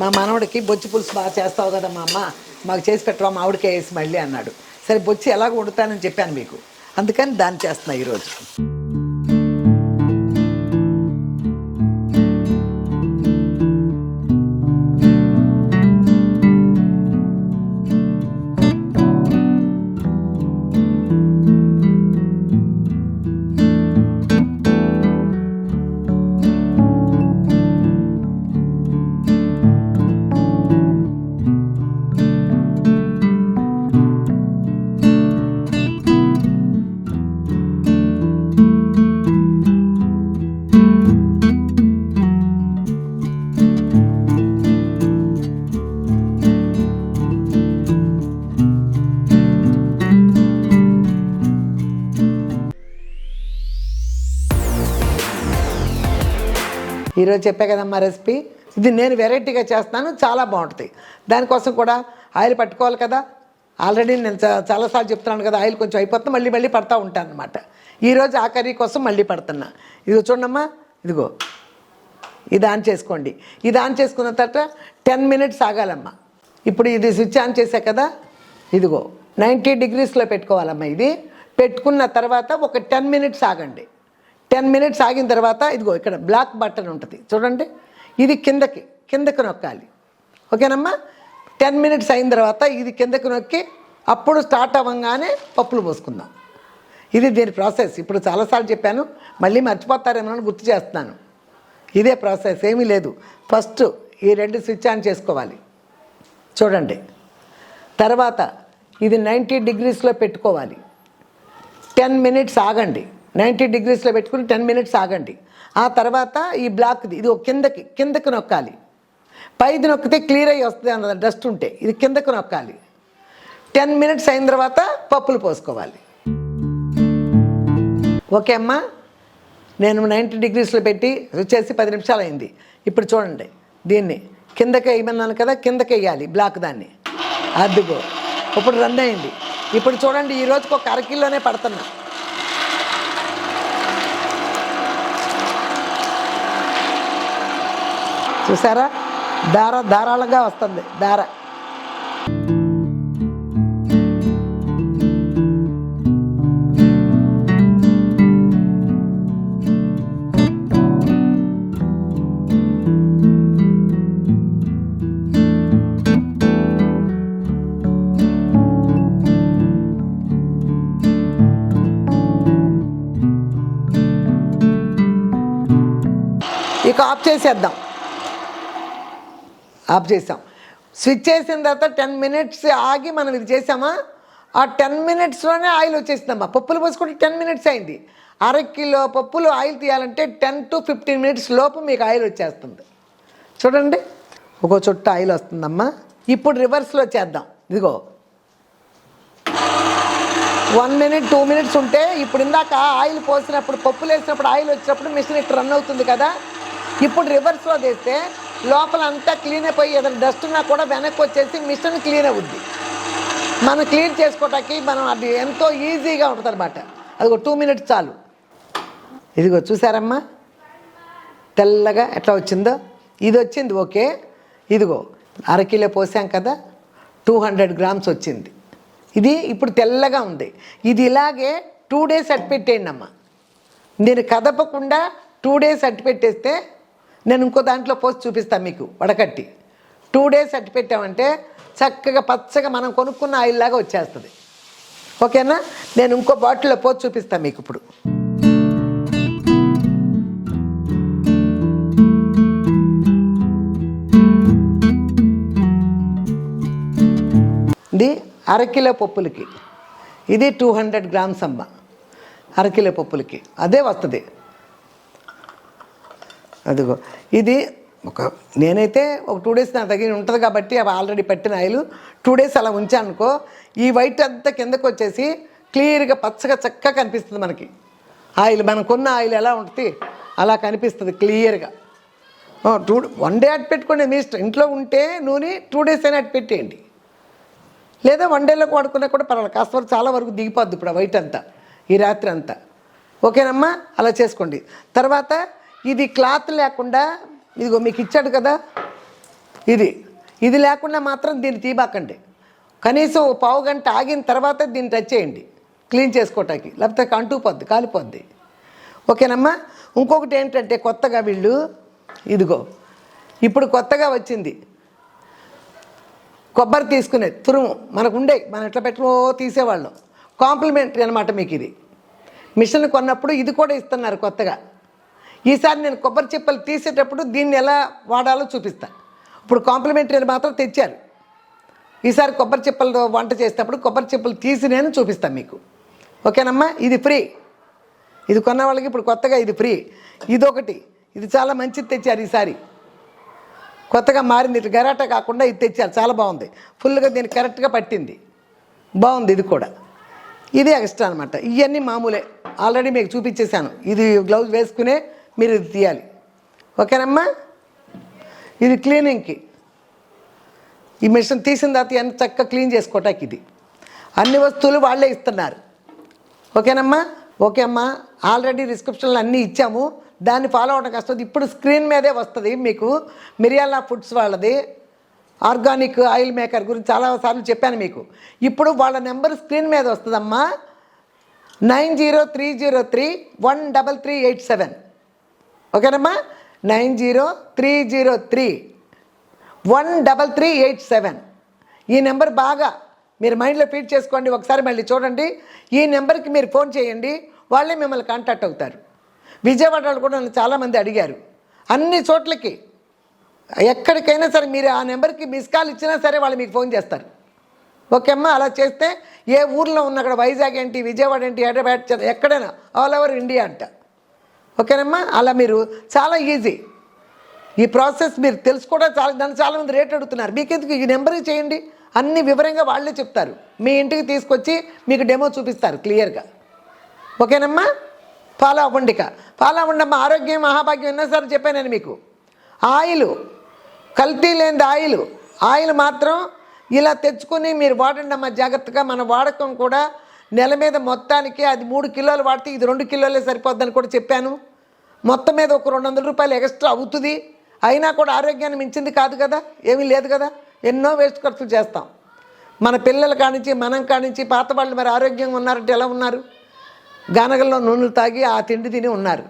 మా మనవడికి బొచ్చి పులుసు బాగా చేస్తావు కదా మా అమ్మ మాకు చేసి పెట్టరా మా ఆవిడకే వేసి మళ్ళీ అన్నాడు. సరే బొచ్చి ఎలాగ వండుతానని చెప్పాను మీకు. అందుకని దాన్ని చేస్తున్నా ఈరోజు. ఈరోజు చెప్పా కదమ్మా రెసిపీ? ఇది నేను వెరైటీగా చేస్తాను చాలా బాగుంటుంది. దానికోసం కూడా ఆయిల్ పట్టుకోవాలి కదా. ఆల్రెడీ నేను చాలాసార్లు చెప్తున్నాను కదా ఆయిల్ కొంచెం అయిపోతుంది మళ్ళీ మళ్ళీ పడతా ఉంటాను అనమాట ఈరోజు ఆ కర్రీ కోసం మళ్ళీ పడుతున్నా. ఇదిగో చూడమ్మా ఇదిగో. ఇది ఆన్ చేసుకోండి. ఇది ఆన్ చేసుకున్న తర్వాత టెన్ మినిట్స్ ఆగాలమ్మా. ఇప్పుడు ఇది స్విచ్ ఆన్ చేసా కదా ఇదిగో. నైంటీ డిగ్రీస్లో పెట్టుకోవాలమ్మా ఇది. పెట్టుకున్న తర్వాత ఒక టెన్ మినిట్స్ ఆగండి. టెన్ మినిట్స్ ఆగిన తర్వాత ఇదిగో ఇక్కడ బ్లాక్ బటన్ ఉంటుంది. చూడండి. ఇది కిందకి కిందకి నొక్కాలి. ఓకేనమ్మా? టెన్ మినిట్స్ అయిన తర్వాత ఇది కిందకి నొక్కి అప్పుడు స్టార్ట్ అవ్వగానే పప్పులు పోసుకుందాం. ఇది దీని ప్రాసెస్. ఇప్పుడు చాలాసార్లు చెప్పాను. మళ్ళీ మర్చిపోతారేమో అని గుర్తు చేస్తున్నాను. ఇదే ప్రాసెస్. ఏమీ లేదు. ఫస్ట్ ఈ రెండు స్విచ్ ఆన్ చేసుకోవాలి. చూడండి. తర్వాత ఇది నైంటీ డిగ్రీస్లో పెట్టుకోవాలి. టెన్ మినిట్స్ ఆగండి. నైంటీ డిగ్రీస్లో పెట్టుకుని టెన్ మినిట్స్ ఆగండి. ఆ తర్వాత ఈ బ్లాక్ది ఇది ఒక కిందకి కిందకి నొక్కాలి. పైది నొక్కితే క్లియర్ అయ్యి వస్తుంది అన్నది డస్ట్ ఉంటే ఇది కిందకు నొక్కాలి. టెన్ మినిట్స్ అయిన తర్వాత పప్పులు పోసుకోవాలి. ఓకే అమ్మా నేను నైంటీ డిగ్రీస్లో పెట్టి వచ్చేసి పది నిమిషాలు అయింది. ఇప్పుడు చూడండి దీన్ని కిందకి వేయమన్నాను కదా కిందకి వేయాలి బ్లాక్ దాన్ని. అద్దుగో ఇప్పుడు రన్ అయింది. ఇప్పుడు చూడండి ఈ రోజుకి ఒక అరకిలోనే పడుతున్నా. చూసారా? దార ధారాళంగా వస్తుంది. దార. ఇక ఆఫ్ చేసేద్దాం. ఆఫ్ చేసాం. స్విచ్ చేసిన తర్వాత టెన్ మినిట్స్ ఆగి మనం ఇది చేసామా? ఆ టెన్ మినిట్స్లోనే ఆయిల్ వచ్చేసిందమ్మా. పప్పులు పోసుకుంటే టెన్ మినిట్స్ అయింది. అర కిలో పప్పులు ఆయిల్ తీయాలంటే టెన్ టు ఫిఫ్టీన్ మినిట్స్ లోపు మీకు ఆయిల్ వచ్చేస్తుంది. చూడండి. ఒక చుట్ట ఆయిల్ వస్తుందమ్మా. ఇప్పుడు రివర్స్లో చేద్దాం. ఇదిగో. వన్ మినిట్ టూ మినిట్స్ ఉంటే ఇప్పుడు ఇందాక ఆయిల్ పోసినప్పుడు పప్పులు వేసినప్పుడు ఆయిల్ వచ్చినప్పుడు మిషన్ ఇటు రన్ అవుతుంది కదా? ఇప్పుడు రివర్స్లో చేస్తే లోపల అంతా క్లీన్ అయిపోయి ఏదైనా డస్ట్ ఉన్నా కూడా వెనక్కి వచ్చేసి మిషన్ క్లీన్ అవుద్ది. మనం క్లీన్ చేసుకోవటానికి మనం అది ఎంతో ఈజీగా ఉంటుంది అనమాట అది ఒక టూ మినిట్స్ చాలు. ఇదిగో చూసారమ్మా? తెల్లగా ఎట్లా వచ్చిందో? ఇది వచ్చింది ఓకే. ఇదిగో అరకిలో పోసాం కదా? టూ హండ్రెడ్ గ్రామ్స్ వచ్చింది. ఇది ఇప్పుడు తెల్లగా ఉంది. ఇది ఇలాగే టూ డేస్ అట్టు పెట్టేయండి అమ్మా. నేను కదపకుండా టూ డేస్ అట్టు పెట్టేస్తే నేను ఇంకో దాంట్లో పోసి చూపిస్తాను మీకు వడకట్టి. టూ డేస్ అట్టి పెట్టామంటే చక్కగా పచ్చగా మనం కొనుక్కున్న ఆయిల్ లాగా వచ్చేస్తుంది. ఓకేనా? నేను ఇంకో బాటిల్లో పోసి చూపిస్తాను మీకు ఇప్పుడు. ఇది అరకిలో పప్పులకి. ఇది టూ హండ్రెడ్ గ్రామ్స్ అమ్మ. అరకిలో పప్పులకి. అదే వస్తుంది. అదిగో. ఇది ఒక నేనైతే ఒక టూ డేస్ నా దగ్గర ఉంటుంది కాబట్టి అవి ఆల్రెడీ పెట్టిన ఆయిల్. టూ డేస్ అలా ఉంచానుకో ఈ వైట్ అంతా కిందకు వచ్చేసి క్లియర్గా పచ్చగా చక్కగా కనిపిస్తుంది మనకి. ఆయిల్ మనం కొన్న ఆయిల్ ఎలా ఉంటుంది అలా కనిపిస్తుంది క్లియర్గా టూ వన్ డే అటు పెట్టుకోండి మీ ఇష్టం. ఇంట్లో ఉంటే నూనె టూ డేస్ అయినా అటు పెట్టేయండి. లేదా వన్ డేలోకి వాడుకున్నా కూడా పర్వాలేదు. కాస్త వరకు చాలా వరకు దిగిపోద్ది ఇప్పుడు ఆ వైట్ అంతా ఈ రాత్రి అంతా. ఓకేనమ్మా? అలా చేసుకోండి. తర్వాత ఇది క్లాత్ లేకుండా ఇదిగో మీకు ఇచ్చాడు కదా ఇది. ఇది లేకుండా మాత్రం దీన్ని తీబాకండి కనీసం పావు గంట ఆగిన తర్వాత దీన్ని టచ్ చేయండి. క్లీన్ చేసుకోవటానికి లేకపోతే అంటుకుపోద్ది కాలిపోద్ది ఓకేనమ్మా? ఇంకొకటి ఏంటంటే కొత్తగా వీళ్ళు ఇదిగో ఇప్పుడు కొత్తగా వచ్చింది. కొబ్బరి తీసుకునేది తురుము మనకు ఉండే మనం ఎట్లా పెట్టుకో తీసేవాళ్ళం. కాంప్లిమెంటరీ అనమాట మీకు ఇది మిషన్ కొన్నప్పుడు ఇది కూడా ఇస్తున్నారు కొత్తగా. ఈసారి నేను కొబ్బరి చిప్పలు తీసేటప్పుడు దీన్ని ఎలా వాడాలో చూపిస్తా. ఇప్పుడు కాంప్లిమెంటరీ మాత్రం తెచ్చారు. ఈసారి కొబ్బరి చిప్పలు వంట చేసేటప్పుడు కొబ్బరి చిప్పలు తీసి నేను చూపిస్తాను మీకు. ఓకేనమ్మా? ఇది ఫ్రీ. ఇది కొన్న వాళ్ళకి ఇప్పుడు కొత్తగా ఇది ఫ్రీ. ఇదొకటి. ఇది చాలా మంచిది తెచ్చారు ఈసారి. కొత్తగా మారింది. ఇట్లా గరాటా కాకుండా ఇది తెచ్చారు. చాలా బాగుంది. ఫుల్గా దీన్ని కరెక్ట్గా పట్టింది. బాగుంది ఇది కూడా. ఇది ఎక్స్ట్రా అనమాట ఇవన్నీ మామూలే. ఆల్రెడీ మీకు చూపించేశాను. ఇది గ్లౌజ్ వేసుకునే మీరు ఇది తీయాలి. ఓకేనమ్మా? ఇది క్లీనింగ్కి. ఈ మిషన్ తీసిన తర్వాత ఎంత చక్కగా క్లీన్ చేసుకోవటానికి ఇది. అన్ని వస్తువులు వాళ్ళే ఇస్తున్నారు. ఓకేనమ్మా? ఓకే అమ్మా. ఆల్రెడీ రిస్క్రిప్షన్లు అన్నీ ఇచ్చాము. దాన్ని ఫాలో అవడం కష్టం. ఇప్పుడు స్క్రీన్ మీదే వస్తుంది మీకు. మిరియాల ఫుడ్స్ వాళ్ళది. ఆర్గానిక్ ఆయిల్ మేకర్ గురించి చాలాసార్లు చెప్పాను మీకు. ఇప్పుడు వాళ్ళ నెంబర్ స్క్రీన్ మీద వస్తుందమ్మా. Nine zero three zero three one double three eight seven. ఓకేనమ్మా? Nine zero three zero three. One double three eight seven. ఈ నెంబర్ బాగా మీరు మైండ్లో ఫీడ్ చేసుకోండి ఒకసారి మళ్ళీ చూడండి. ఈ నెంబర్కి మీరు ఫోన్ చేయండి వాళ్ళే మిమ్మల్ని కాంటాక్ట్ అవుతారు. విజయవాడ వాళ్ళు కూడా నన్ను చాలామంది అడిగారు. అన్ని చోట్లకి ఎక్కడికైనా సరే మీరు ఆ నెంబర్కి మిస్ కాల్ ఇచ్చినా సరే వాళ్ళు మీకు ఫోన్ చేస్తారు. ఓకే అమ్మా అలా చేస్తే ఏ ఊర్లో ఉన్న అక్కడ వైజాగ్ ఏంటి విజయవాడ ఏంటి హైదరాబాద్ ఎక్కడైనా ఆల్ ఓవర్ ఇండియా అంట. ఓకేనమ్మా? అలా మీరు చాలా ఈజీ ఈ ప్రాసెస్ మీరు తెలుసుకోవడం చాలా దాన్ని చాలామంది రేట్ అడుగుతున్నారు. మీకు ఎందుకు ఈ నెంబర్కి చేయండి? అన్ని వివరంగా వాళ్ళే చెప్తారు. మీ ఇంటికి తీసుకొచ్చి మీకు డెమో చూపిస్తారు క్లియర్గా ఓకేనమ్మా? ఫాలో అవ్వండి ఇక ఫాలో అవ్వండి ఆరోగ్యం మహాభాగ్యం ఎన్నోసార్లు చెప్పాను నేను మీకు. ఆయిల్ కల్తీ లేనిది ఆయిల్. ఆయిల్ మాత్రం ఇలా తెచ్చుకొని మీరు వాడండి అమ్మా జాగ్రత్తగా. మన వాడకం కూడా నెల మీద మొత్తానికి అది మూడు కిలోలు వాడితే ఇది రెండు కిలోలే సరిపోద్దని కూడా చెప్పాను. మొత్తం మీద ఒక రెండు వందల రూపాయలు ఎక్స్ట్రా అవుతుంది. అయినా కూడా ఆరోగ్యాన్ని మించింది కాదు కదా? ఏమీ లేదు కదా? ఎన్నో వేస్ట్ ఖర్చులు చేస్తాం. మన పిల్లల కానించి మనం కానించి పాత వాళ్ళు మరి ఆరోగ్యంగా ఉన్నారంటే ఎలా ఉన్నారు? గానగల్లో నూనెలు తాగి ఆ తిండి తిని ఉన్నారు.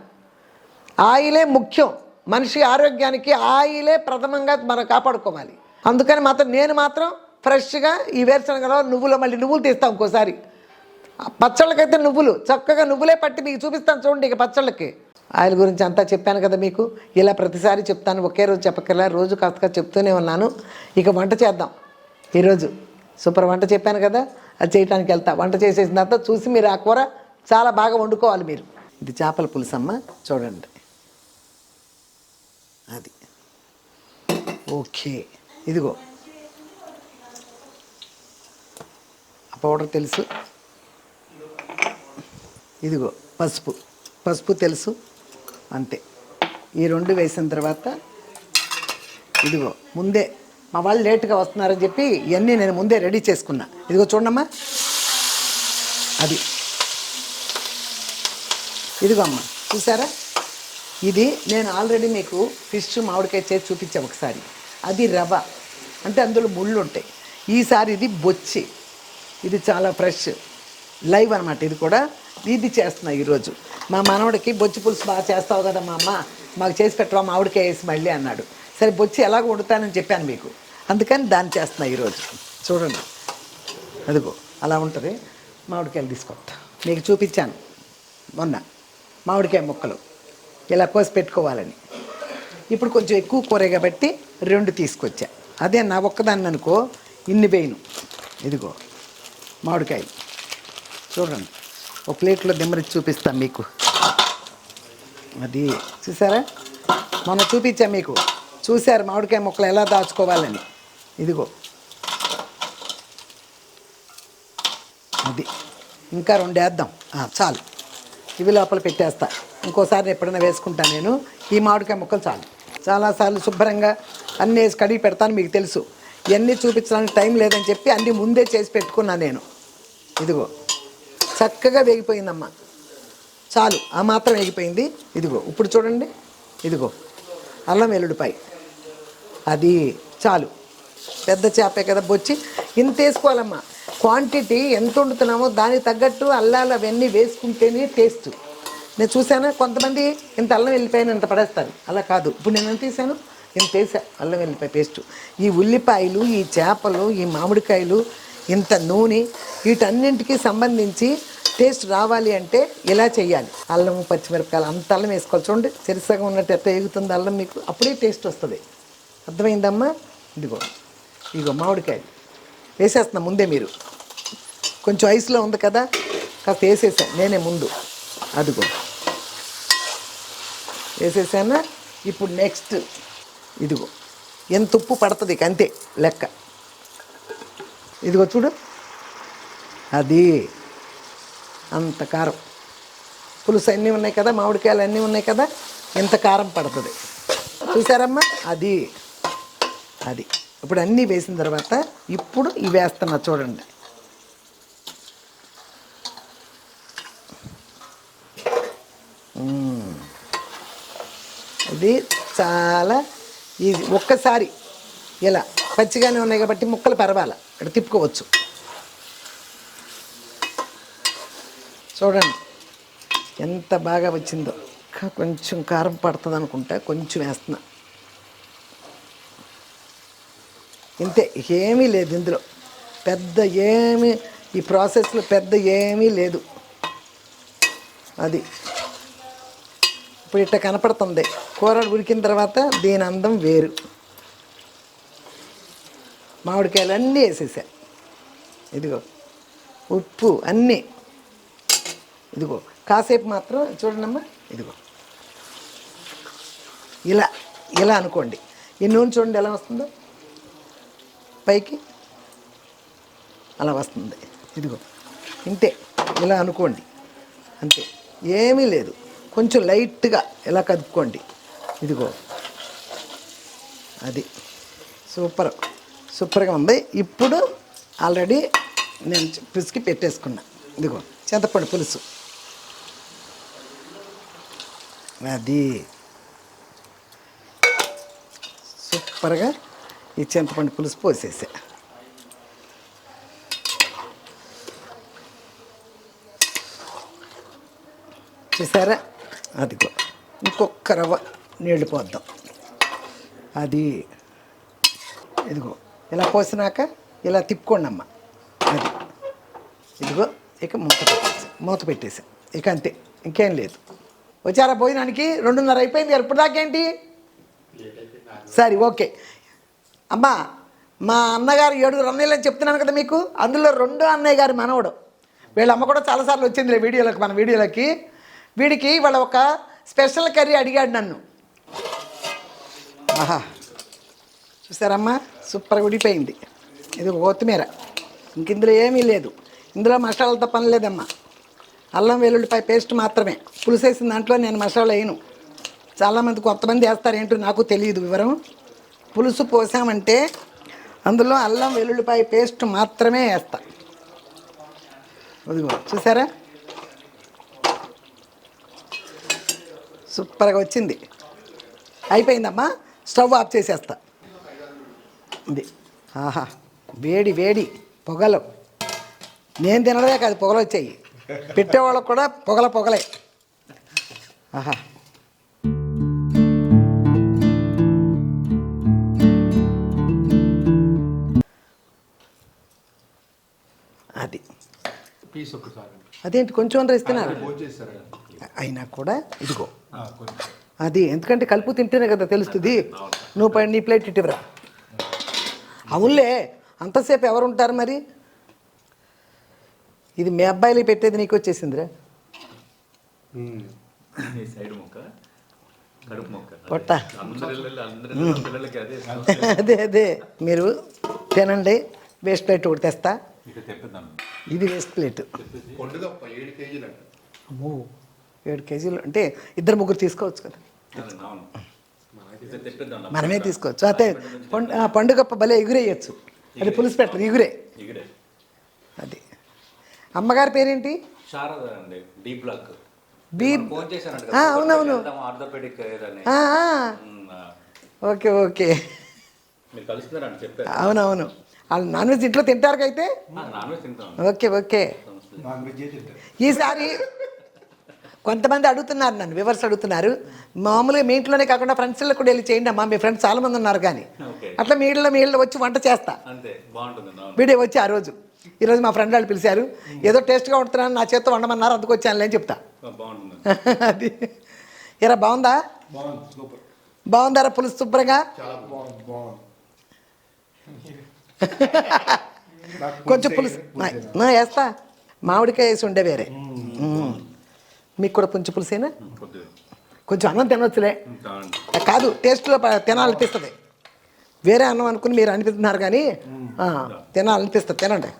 ఆయిలే ముఖ్యం. మనిషి ఆరోగ్యానికి ఆయిలే ప్రథమంగా మనం కాపాడుకోవాలి. అందుకని మాత్రం నేను మాత్రం ఫ్రెష్గా ఈ వేరుశనగలో నువ్వులు మళ్ళీ నువ్వులు తీస్తాం ఇంకోసారి పచ్చళ్ళకైతే నువ్వులు. చక్కగా నువ్వులే పట్టి మీకు చూపిస్తాను చూడండి ఇక పచ్చళ్ళకి. ఆయన గురించి అంతా చెప్పాను కదా మీకు. ఇలా ప్రతిసారి చెప్తాను ఒకే రోజు చెప్పకలా రోజు కాస్త చెప్తూనే ఉన్నాను. ఇక వంట చేద్దాం. ఈరోజు సూపర్ వంట చెప్పాను కదా అది చేయడానికి వెళ్తా. వంట చేసేసిన తర్వాత చూసి మీరు ఆ కూర చాలా బాగా వండుకోవాలి మీరు. ఇది చేపల పులుసు అమ్మ చూడండి. అది. ఓకే. ఇదిగో. ఆ పౌడర్ తెలుసు. ఇదిగో పసుపు. పసుపు తెలుసు. అంతే. ఈ రెండు వేసిన తర్వాత ఇదిగో ముందే మా వాళ్ళు లేట్గా వస్తున్నారని చెప్పి ఇవన్నీ నేను ముందే రెడీ చేసుకున్నా. ఇదిగో చూడమ్మా. అది. ఇదిగో అమ్మ చూసారా? ఇది నేను ఆల్రెడీ మీకు ఫిష్ మామిడికాయ చేసి చూపించా ఒకసారి. అది రవ అంటే అందులో ముళ్ళు ఉంటాయి. ఈసారి ఇది బొచ్చి. ఇది చాలా ఫ్రెష్. లైవ్ అనమాట ఇది కూడా. ఇది చేస్తున్నా ఈరోజు. మా మనవడికి బొచ్చి పులుసు బాగా చేస్తావు కదా మా అమ్మ మాకు చేసి పెట్టవా మామిడికాయ వేసి మళ్ళీ అన్నాడు. సరే బొచ్చి ఎలాగ వండుతానని చెప్పాను మీకు. అందుకని దాన్ని చేస్తున్నా ఈరోజు. చూడండి. అదిగో అలా ఉంటుంది. మామిడికాయలు తీసుకొస్తా. మీకు చూపించాను. మొన్న. మామిడికాయ ముక్కలు. ఇలా కోసి పెట్టుకోవాలని. ఇప్పుడు కొంచెం ఎక్కువ కూర కాబట్టి రెండు తీసుకొచ్చా. అదే నా ఒక్కదాన్ని అనుకో ఇన్ని వేయను. ఇదిగో మామిడికాయలు చూడండి. ఒక ప్లేట్లో దిమ్మరించి చూపిస్తాను మీకు. అది చూసారా? మొన్న చూపించాం మీకు. చూశారు మామిడికాయ ముక్కలు ఎలా దాచుకోవాలని. ఇదిగో. అది. ఇంకా రెండు వేద్దాం చాలు. ఇవి లోపల పెట్టేస్తా. ఇంకోసారి ఎప్పుడైనా వేసుకుంటాను నేను. ఈ మామిడికాయ ముక్కలు చాలు. చాలాసార్లు శుభ్రంగా అన్నీ వేసి కడిగి పెడతాను మీకు తెలుసు. ఇవన్నీ చూపించడానికి టైం లేదని చెప్పి అన్నీ ముందే చేసి పెట్టుకున్నాను నేను. ఇదిగో. చక్కగా వేగిపోయిందమ్మా. చాలు ఆ మాత్రం వేగిపోయింది. ఇదిగో ఇప్పుడు చూడండి. ఇదిగో అల్లం వెల్లుల్లిపాయ. అది చాలు. పెద్ద చేపే కదా బొచ్చి. ఇంత వేసుకోవాలమ్మా. క్వాంటిటీ ఎంత వండుతున్నామో దానికి తగ్గట్టు అల్లాలు అవన్నీ వేసుకుంటేనే టేస్ట్. నేను చూశాను? కొంతమంది ఇంత అల్లం వెళ్ళిపోయిన ఇంత పడేస్తారు. అలా కాదు. ఇప్పుడు నేను ఎంత తీసాను ఇంత వేసా అల్లం వెళ్ళిపోయి పేస్ట్. ఈ ఉల్లిపాయలు ఈ చేపలు ఈ మామిడికాయలు ఇంత నూనె వీటన్నింటికి సంబంధించి టేస్ట్ రావాలి అంటే ఇలా చేయాలి? అల్లం పచ్చిమిరపకాయలు అంత అల్లం వేసుకోవాలి. చూడండి చెరిసగం ఉన్నట్టు ఎట్లా ఎగుతుంది అల్లం మీకు? అప్పుడే టేస్ట్ వస్తుంది. అర్థమైందమ్మా? ఇదిగో ఇదిగో మామిడికాయలు. వేసేస్తున్నా ముందే మీరు. కొంచెం ఐస్లో ఉంది కదా కాస్త వేసేసాను నేనే ముందు. అదిగో. వేసేసానా? ఇప్పుడు నెక్స్ట్. ఇదిగో ఎంత ఉప్పు పడుతుంది అంతే లెక్క. ఇదిగో చూడు. అది. అంత కారం. పులుసు అన్నీ ఉన్నాయి కదా మామిడికాయలు అన్నీ ఉన్నాయి కదా ఎంత కారం పడుతుంది? చూసారమ్మా? అది. అది. ఇప్పుడు అన్నీ వేసిన తర్వాత ఇప్పుడు ఇవి వేస్తున్నా చూడండి. ఇది చాలా ఈజీ. ఒక్కసారి ఇలా పచ్చిగానే ఉన్నాయి కాబట్టి ముక్కలు పరవాల. ఇక్కడ తిప్పుకోవచ్చు. చూడండి ఎంత బాగా వచ్చిందో. ఇంకా కొంచెం కారం పడుతుంది అనుకుంటా కొంచెం వేస్తున్నా. ఇంతే ఏమీ లేదు ఇందులో. పెద్ద ఏమీ ఈ ప్రాసెస్లో పెద్ద ఏమీ లేదు. అది. ఇప్పుడు ఇట్ట కనపడుతుంది. కూర ఉడికిన తర్వాత దీని అందం వేరు. మామిడికాయలు అన్నీ వేసేసా. ఇదిగో ఉప్పు అన్నీ. ఇదిగో కాసేపు మాత్రం చూడండమ్మా ఇదిగో. ఇలా ఇలా అనుకోండి. ఈ నూనె చూడండి ఎలా వస్తుందో? పైకి అలా వస్తుంది. ఇదిగో ఇంతే. ఇలా అనుకోండి. అంతే. ఏమీ లేదు. కొంచెం లైట్గా ఇలా కదుపుకోండి. ఇదిగో. అది. సూపర్. సూపర్గా ఉంది. ఇప్పుడు ఆల్రెడీ నేను పిసికి పెట్టేసుకున్నా. ఇదిగో చింతపండు పులుసు. అది. సూపర్గా ఈ చింతపండు పులుసు పోసేసా. చూసారా? అదిగో ఇంకొక రవ్వ నీళ్ళు పోద్దాం. అది ఇదిగో ఇలా పోసినాక ఇలా తిప్పుకోండమ్మా. అది ఇదిగో ఇక మూత పెట్టేసి. మూత పెట్టేసా. ఇక అంతే ఇంకేం లేదు. వచ్చారా భోజనానికి? రెండున్నర అయిపోయింది. ఇప్పుడు సరే ఓకే. అమ్మా మా అన్నగారు ఏడుగురు అన్నయ్యలు అని చెప్తున్నాను కదా మీకు? అందులో రెండో అన్నయ్య గారి మనవడు. వీళ్ళ అమ్మ కూడా చాలాసార్లు వచ్చింది వీడియోలోకి మన వీడియోలకి. వీడికి వాళ్ళ ఒక స్పెషల్ కర్రీ అడిగాడు నన్ను. ఆహా. చూసారమ్మా? సూపర్గా ఉడిపోయింది ఇది కొత్తిమీర. ఇంక ఇందులో ఏమీ లేదు. ఇందులో మసాలాలతో పని లేదమ్మా. అల్లం వెల్లుల్లిపాయ పేస్ట్ మాత్రమే. పులుసు వేసిన దాంట్లో నేను మసాలా వేయను. చాలామంది కొంతమంది వేస్తారు ఏంటో నాకు తెలియదు వివరం. పులుసు పోసామంటే అందులో అల్లం వెల్లుల్లిపాయ పేస్ట్ మాత్రమే వేస్తా. అదిగో చూసారా? సూపర్గా వచ్చింది. అయిపోయిందమ్మా. స్టవ్ ఆఫ్ చేసేస్తా. ఇది. ఆహా వేడి వేడి పొగలు. నేను తినడమే కాదు పొగలు వచ్చాయి. పెట్టేవాళ్ళకు కూడా పొగల పొగలే. ఆహా. అది. అదేంటి? కొంచెం అందరూ ఇస్తున్నారు. అయినా కూడా ఇదిగో. అది ఎందుకంటే కలుపు తింటేనే కదా తెలుస్తుంది. నువ్వు పై నీ ప్లేట్ ఇటువరా అవునులే. అంతసేపు ఎవరు ఉంటారు మరి? ఇది మీ అబ్బాయిలు పెట్టేది నీకు వచ్చేసిందిరా. పొట్ట. అదే. అదే మీరు తినండి వేస్ట్ ప్లేట్ ఒకటి తెస్తా. ఇది వేస్ట్ ప్లేట్. పండుగ ఏడు కేజీలు అంట. అమ్మో ఏడు కేజీలు. అంటే ఇద్దరు ముగ్గురు తీసుకోవచ్చు కదా. మనమే తీసుకోవచ్చు. అయితే పండు ఆ, పండుగప్ప భలే ఎగురేయచ్చు. అది పులుసు పెట్టరు ఎగురే. అమ్మగారి పేరేంటి? శారద అండి డీ బ్లాక్. బీ ఫోన్ చేశానంట ఆ, అవునవును. ఆర్థోపెడిక్ ఏదని ఓకే ఓకే. మీరు కలుస్తున్నారండి చెప్పారు. అవునవును. వాళ్ళు నాన్ వెజ్ ఇంట్లో తింటారు అయితే? Okay okay. ఈసారి కొంతమంది అడుగుతున్నారు నన్ను వివర్స్ అడుగుతున్నారు. మామూలుగా మీ ఇంట్లోనే కాకుండా ఫ్రెండ్స్లో కూడా వెళ్ళి చేయండి అమ్మా మీ ఫ్రెండ్స్ చాలా మంది ఉన్నారు కానీ. అట్లా మీ ఇళ్ళలో మీ ఇళ్ళలో వచ్చి వంట చేస్తా. అంతే బాగుంటుంది అవును. వీడియో వచ్చి ఆ రోజు. ఈరోజు మా ఫ్రెండ్ వాళ్ళు పిలిచారు ఏదో టేస్ట్గా వండుతున్నాను నా చేత్తో వండమన్నారు అందుకు వచ్చాను అని చెప్తా. అది. ఇరా బాగుందా? బాగుందారా పులుసు శుభ్రంగా? కొంచెం పులుసు. నా, వేస్తా. మామిడికాయ వేసి ఉండే వేరే. మీకు కూడా కొంచెం పులుసేనా? కొంచెం అన్నం తినొచ్చులే. కాదు టేస్ట్లో తినాలనిపిస్తుంది. వేరే అన్నం అనుకుని మీరు అనిపిస్తున్నారు కానీ తినాలనిపిస్తుంది. తినండి.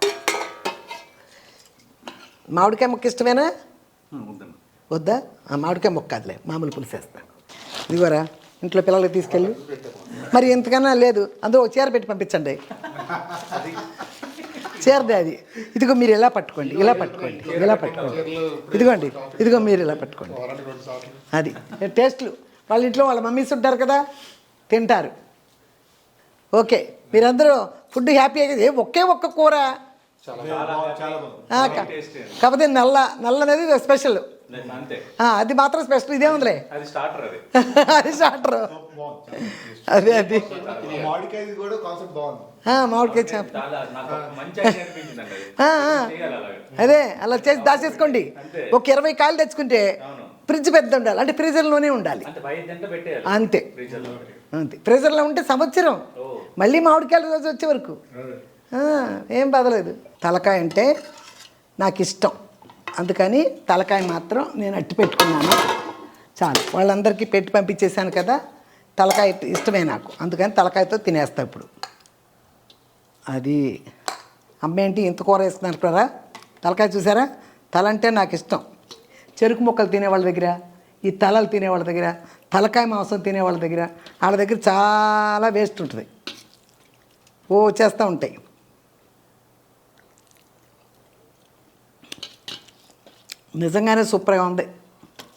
మామిడికాయ ముక్క ఇష్టమేనా? వద్దా? ఆ, మామిడికాయ ముక్క కాదులే మామూలు పులుసు వేస్తాను ఇదిగోరా ఇంట్లో పిల్లలకి తీసుకెళ్ళి. మరి ఎంతకన్నా లేదు అందులో ఒక చీర పెట్టి పంపించండి. చీరదే అది. ఇదిగో మీరు ఇలా పట్టుకోండి ఇలా పట్టుకోండి ఇలా పట్టుకోండి. ఇదిగోండి ఇదిగో మీరు ఇలా పట్టుకోండి. అది. టేస్ట్లు. వాళ్ళ ఇంట్లో వాళ్ళ మమ్మీస్ ఉంటారు కదా తింటారు. ఓకే మీరందరూ ఫుడ్ హ్యాపీగా ఏ ఒకే ఒక్క కూర. కాకపోతే నల్ల నల్ల అనేది స్పెషల్ అంతే. అది మాత్రం స్పెషల్ ఇదే ఉందిలే. అది స్టార్టర్ అది. అది స్టార్టర్ అదే అది. మామిడికాయది కూడా కాన్సెప్ట్ బాగుంది. ఆ, మామిడికాయ చేప. అది. అలా చేసి దాచేసుకోండి ఒక ఇరవై కాయలు తెచ్చుకుంటే అవును. ఫ్రిడ్జ్ పెద్ద ఉండాలి. అంటే ఫ్రీజర్లోనే ఉండాలి. అంతే. ఫ్రీజర్లో అంతే. ఫ్రీజర్లో ఉంటే సంవత్సరం. ఓ. మళ్ళీ మామిడికాయలు రోజు వచ్చే వరకు. ఏం బదలేదు తలకాయ అంటే నాకు ఇష్టం అందుకని తలకాయ మాత్రం నేను అట్టి పెట్టుకున్నాను. చాలు. వాళ్ళందరికీ పెట్టి పంపించేశాను కదా. తలకాయ ఇష్టమే నాకు. అందుకని తలకాయతో తినేస్తా ఇప్పుడు. అది అమ్మ ఏంటి ఇంత కూర వేసుకున్నారా తలకాయ చూసారా? తల అంటే నాకు ఇష్టం చెరుకు ముక్కలు తినేవాళ్ళ దగ్గర ఈ తలలు తినేవాళ్ళ దగ్గర తలకాయ మాంసం తినేవాళ్ళ దగ్గర వాళ్ళ దగ్గర చాలా వేస్ట్ ఉంటుంది. ఓ చేస్తూ ఉంటాయి. నిజంగానే సూపర్గా ఉంది.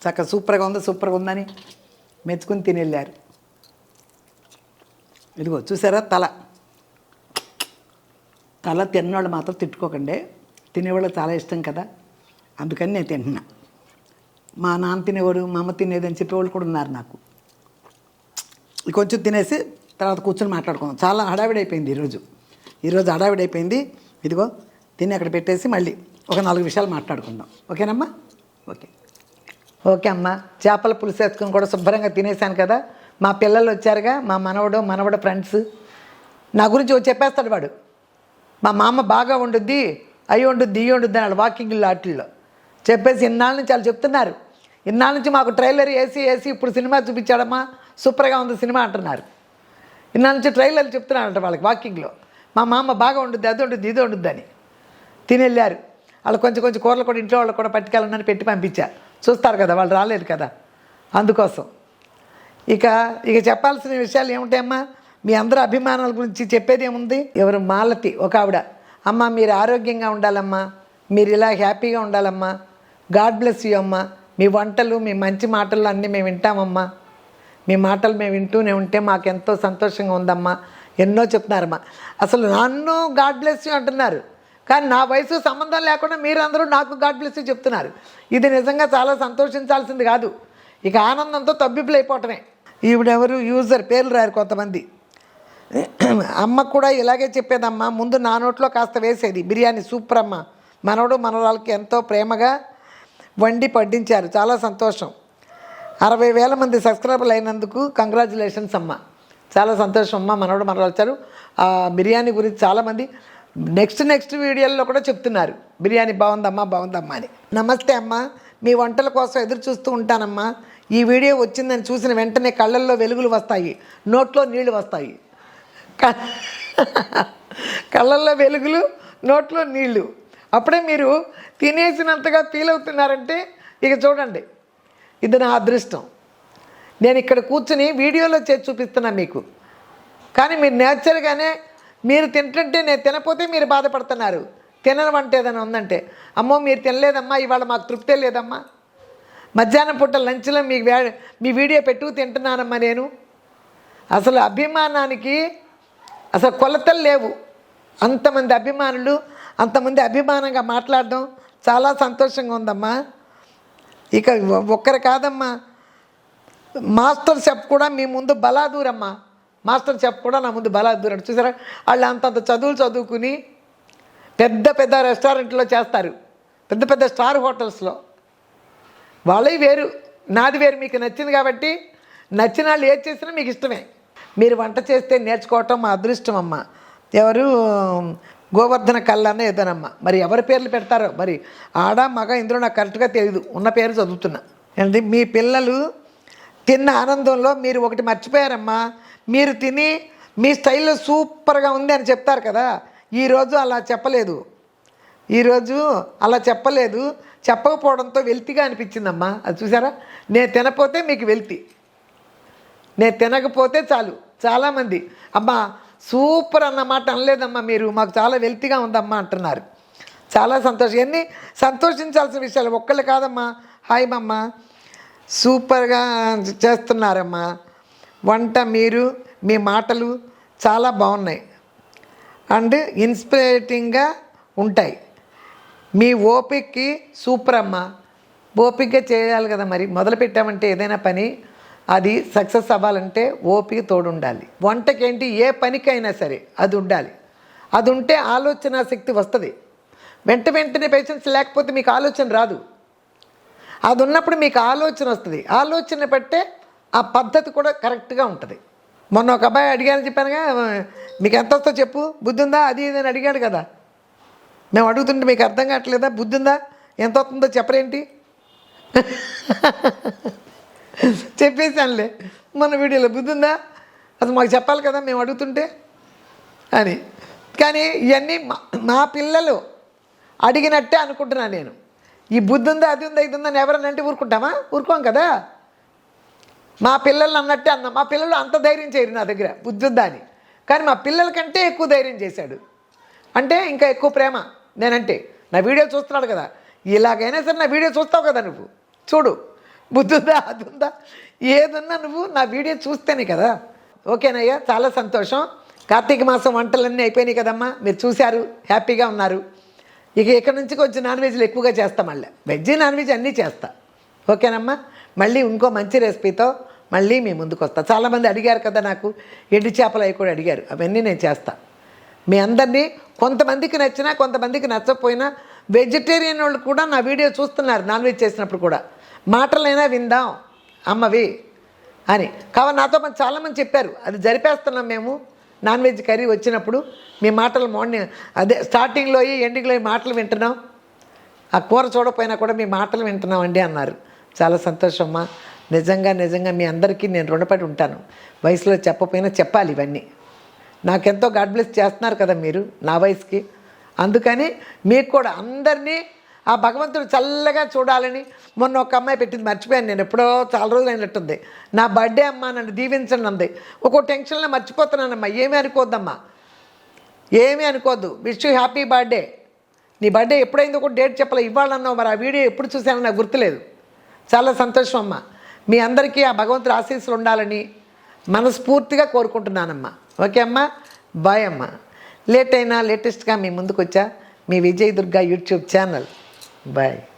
చక్కగా సూపర్గా ఉంది సూపర్గా ఉందని మెచ్చుకుని తినెళ్ళారు. ఇదిగో చూసారా తల? తల తిన్నవాళ్ళు మాత్రం తిట్టుకోకండి. తినేవాళ్ళు చాలా ఇష్టం కదా. అందుకని నేను తింటున్నా. మా నాన్న తినేవాడు మా అమ్మ తినేది అని చెప్పేవాళ్ళు కూడా ఉన్నారు నాకు. కొంచెం తినేసి తర్వాత కూర్చొని మాట్లాడుకుందాం. చాలా హడావిడి అయిపోయింది ఈరోజు. ఈరోజు హడావిడి అయిపోయింది ఇదిగో తిని అక్కడ పెట్టేసి మళ్ళీ ఒక నాలుగు విషయాలు మాట్లాడుకుందాం. ఓకేనమ్మా? ఓకే. ఓకే అమ్మా. చేపల పులుసు వేసుకుని కూడా శుభ్రంగా తినేసాను కదా. మా పిల్లలు వచ్చారుగా మా మనవడు మనవడు ఫ్రెండ్స్ నా గురించి చెప్పేస్తాడు వాడు. మా మామ బాగా వండుద్ది అయ్యి వండుద్ది ఇయ్యి వండుద్ది అన్నాడు వాకింగ్లో వాటిల్లో చెప్పేసి ఇన్నాళ్ళ నుంచి వాళ్ళు చెప్తున్నారు. ఇన్నాళ్ళ నుంచి మాకు ట్రైలర్ వేసి వేసి ఇప్పుడు సినిమా చూపించాడమ్మా. సూపర్గా ఉంది సినిమా అంటున్నారు. ఇన్నాళ్ళ నుంచి ట్రైలర్లు చెప్తున్నారంట వాళ్ళకి వాకింగ్లో. మా మామ బాగా వండుద్ది అది వండుద్ది ఇది వండుద్ది అని. తిని వెళ్ళారు వాళ్ళు కొంచెం కొంచెం కూరలు కూడా ఇంట్లో వాళ్ళు కూడా పట్టుకెళ్ళనని పెట్టి పంపించా. చూస్తారు కదా వాళ్ళు రాలేదు కదా. అందుకోసం. ఇక ఇక చెప్పాల్సిన విషయాలు ఏమిటమ్మా మీ అందరూ అభిమానాల గురించి చెప్పేది ఏముంది? ఎవరు మాలతి ఒక ఆవిడ. అమ్మ మీరు ఆరోగ్యంగా ఉండాలమ్మా. మీరు ఇలా హ్యాపీగా ఉండాలమ్మా. గాడ్ బ్లెస్ యూ అమ్మా. మీ వంటలు మీ మంచి మాటలు అన్నీ మేము వింటామమ్మా. మీ మాటలు మేము వింటూనే ఉంటే మాకు ఎంతో సంతోషంగా ఉందమ్మా. ఎన్నో చెప్తున్నారమ్మా. అసలు నన్ను గాడ్ బ్లెస్ యూ అంటున్నారు. కానీ నా వయసు సంబంధం లేకుండా మీరందరూ నాకు గాడ్ బ్లెస్ చెప్తున్నారు. ఇది నిజంగా చాలా సంతోషించాల్సింది కాదు. ఇక ఆనందంతో తబ్బిబ్బులు అయిపోవటమే ఈవిడెవరు? యూజర్ పేర్లు రారు కొంతమంది. అమ్మ కూడా ఇలాగే చెప్పేదమ్మా ముందు నా నోట్లో కాస్త వేసేది. బిర్యానీ సూపర్ అమ్మ. మనవడు మనవరాలకి ఎంతో ప్రేమగా వండి పడ్డించారు చాలా సంతోషం. అరవై వేల మంది సబ్స్క్రైబర్లు అయినందుకు కంగ్రాచులేషన్స్ అమ్మ. చాలా సంతోషం అమ్మ. మనవడు మనవరాలు వచ్చారు. బిర్యానీ గురించి చాలామంది నెక్స్ట్ నెక్స్ట్ వీడియోల్లో కూడా చెప్తున్నారు. బిర్యానీ బాగుందమ్మా బాగుందమ్మా అని. నమస్తే అమ్మ మీ వంటల కోసం ఎదురు చూస్తూ ఉంటానమ్మా. ఈ వీడియో వచ్చిందని చూసిన వెంటనే కళ్ళల్లో వెలుగులు వస్తాయి నోట్లో నీళ్ళు వస్తాయి. కళ్ళల్లో వెలుగులు నోట్లో నీళ్ళు. అప్పుడే మీరు తినేసినంతగా ఫీల్ అవుతున్నారంటే ఇక చూడండి ఇది నా అదృష్టం. నేను ఇక్కడ కూర్చుని వీడియోలో చేసి చూపిస్తున్నాను మీకు. కానీ మీరు నేచర్గానే మీరు తింటుంటే నేను తినపోతే మీరు బాధపడుతున్నారు. తినడం వంట ఏదైనా ఉందంటే అమ్మో మీరు తినలేదమ్మా ఇవాళ మాకు తృప్తే లేదమ్మా. మధ్యాహ్నం పూట లంచ్లో మీ వే మీ వీడియో పెట్టు తింటున్నానమ్మా నేను. అసలు అభిమానానికి అసలు కొలతలు లేవు. అంతమంది అభిమానులు అంతమంది అభిమానంగా మాట్లాడడం చాలా సంతోషంగా ఉందమ్మా. ఇక ఒక్కరు కాదమ్మా. మాస్టర్ షెఫ్ కూడా మీ ముందు బలాదూరమ్మా. మాస్టర్ చెప్పకుండా కూడా నా ముందు బలా అని చూసారా? వాళ్ళు అంతంత చదువులు చదువుకుని పెద్ద పెద్ద రెస్టారెంట్లో చేస్తారు. పెద్ద పెద్ద స్టార్ హోటల్స్లో. వాళ్ళవి వేరు. నాది వేరు. మీకు నచ్చింది కాబట్టి నచ్చిన వాళ్ళు ఏది చేసినా మీకు ఇష్టమే. మీరు వంట చేస్తే నేర్చుకోవటం మా అదృష్టం అమ్మ. ఎవరు గోవర్ధన కళ్ళన్న ఏదోనమ్మ. మరి ఎవరి పేర్లు పెడతారో? మరి ఆడ మగ ఇందులో నాకు కరెక్ట్గా తెలియదు ఉన్న పేరు చదువుతున్నా. ఏంటి? మీ పిల్లలు తిన్న ఆనందంలో మీరు ఒకటి మర్చిపోయారమ్మా. మీరు తిని మీ స్టైల్లో సూపర్గా ఉంది అని చెప్తారు కదా. ఈరోజు అలా చెప్పలేదు. ఈరోజు అలా చెప్పలేదు. చెప్పకపోవడంతో వెల్తిగా అనిపించిందమ్మా. అది చూసారా? నేను తినపోతే మీకు వెల్తి. నేను తినకపోతే చాలు. చాలామంది అమ్మా సూపర్ అన్నమాట అనలేదమ్మా మీరు. మాకు చాలా వెల్తిగా ఉందమ్మా అంటున్నారు. చాలా సంతోషం. ఎన్ని సంతోషించాల్సిన విషయాలు. ఒక్కళ్ళు కాదమ్మా. హాయ్ మమ్మ సూపర్గా చేస్తున్నారమ్మా. వంట మీరు మీ మాటలు చాలా బాగున్నాయి. అండ్ ఇన్స్పిరేటింగ్గా ఉంటాయి. మీ ఓపిక్కి సూపర్ అమ్మ ఓపికగా చేయాలి కదా మరి. మొదలు పెట్టామంటే ఏదైనా పని అది సక్సెస్ అవ్వాలంటే ఓపిక తోడు ఉండాలి వంటకేంటి? ఏ పనికైనా సరే అది ఉండాలి. అది ఉంటే ఆలోచన శక్తి వస్తుంది. వెంట వెంటనే పేషెన్స్ లేకపోతే మీకు ఆలోచన రాదు. అది ఉన్నప్పుడు మీకు ఆలోచన వస్తుంది. ఆలోచన బట్టే ఆ పద్ధతి కూడా కరెక్ట్గా ఉంటుంది. మొన్న ఒక అబ్బాయి అడిగాను చెప్పానుగా మీకు ఎంత వస్తుందో చెప్పు. బుద్ధి ఉందా అది ఇది అని అడిగాడు కదా. మేము అడుగుతుంటే మీకు అర్థం కావట్లేదా? బుద్ధి ఉందా ఎంత వస్తుందో చెప్పరేంటి? చెప్పేసానులే మన వీడియోలో బుద్ధి ఉందా అది మాకు చెప్పాలి కదా మేము అడుగుతుంటే అని. కానీ ఇవన్నీ మా మా పిల్లలు అడిగినట్టే అనుకుంటున్నాను నేను. ఈ బుద్ధి ఉందా అది ఉందా ఇది ఉందని ఎవరన్నా అంటే ఊరుకుంటామా? ఊరుకోం కదా. మా పిల్లలు అన్నట్టే అన్న మా పిల్లలు అంత ధైర్యం చేయరు నా దగ్గర బుద్ధుద్దాని అని కానీ మా పిల్లల కంటే ఎక్కువ ధైర్యం చేశాడు. అంటే ఇంకా ఎక్కువ ప్రేమ నేనంటే. నా వీడియో చూస్తున్నాడు కదా ఇలాగైనా సరే నా వీడియో చూస్తావు కదా నువ్వు. చూడు బుద్ధుందా అది ఉందా ఏదున్నా నువ్వు నా వీడియో చూస్తేనే కదా. ఓకేనయ్యా చాలా సంతోషం. కార్తీక మాసం వంటలన్నీ అయిపోయినాయి కదమ్మా మీరు చూశారు హ్యాపీగా ఉన్నారు. ఇక ఇక్కడ నుంచి కొంచెం నాన్ వెజ్లు ఎక్కువగా చేస్తా మళ్ళీ. వెజ్ నాన్ వెజ్ అన్నీ చేస్తా. ఓకేనమ్మా? మళ్ళీ ఇంకో మంచి రెసిపీతో మళ్ళీ మీ ముందుకు వస్తా. చాలామంది అడిగారు కదా నాకు ఎండు చేపలు అవి కూడా అడిగారు. అవన్నీ నేను చేస్తా. మీ అందరినీ కొంతమందికి నచ్చినా కొంతమందికి నచ్చకపోయినా వెజిటేరియన్ వాళ్ళు కూడా నా వీడియో చూస్తున్నారు నాన్ వెజ్ చేసినప్పుడు కూడా. మాటలైనా విందాం. అమ్మవి అని. కాబట్టి నాతో మంది చాలామంది చెప్పారు అది జరిపేస్తున్నాం మేము. నాన్ వెజ్ కర్రీ వచ్చినప్పుడు మీ మాటలు మార్నింగ్ అదే స్టార్టింగ్లో ఎండింగ్లో మాటలు వింటున్నాం. ఆ కూర చూడకపోయినా కూడా మీ మాటలు వింటున్నామండి అన్నారు. చాలా సంతోషం అమ్మా నిజంగా నిజంగా మీ అందరికీ నేను రుణపడి ఉంటాను. వయసులో చెప్పకపోయినా చెప్పాలి ఇవన్నీ. నాకెంతో గాడ్ బ్లెస్ చేస్తున్నారు కదా మీరు నా వయసుకి. అందుకని మీకు కూడా అందరినీ ఆ భగవంతుడు చల్లగా చూడాలని మొన్న ఒక అమ్మాయి పెట్టింది మర్చిపోయాను నేను ఎప్పుడో చాలా రోజులు అయినట్టుంది. నా బర్త్డే అమ్మా నన్ను దీవించండి అంది. ఒక్కో టెన్షన్లో మర్చిపోతున్నానమ్మా ఏమీ అనుకోద్దమ్మా ఏమీ అనుకోద్దు విష్ హ్యాపీ బర్త్డే. నీ బర్త్డే ఎప్పుడైందో కూడా డేట్ చెప్పలే ఇవ్వాలన్నావు మరి ఆ వీడియో ఎప్పుడు చూసానో నాకు గుర్తులేదు. చాలా సంతోషం అమ్మా. మీ అందరికీ ఆ భగవంతుడు ఆశీస్సులు ఉండాలని మనస్ఫూర్తిగా కోరుకుంటున్నానమ్మా. ఓకే అమ్మా? బాయ్ అమ్మా. లేట్ అయినా లేటెస్ట్గా మీ ముందుకు వచ్చా మీ Vijay Durga YouTube channel. Bye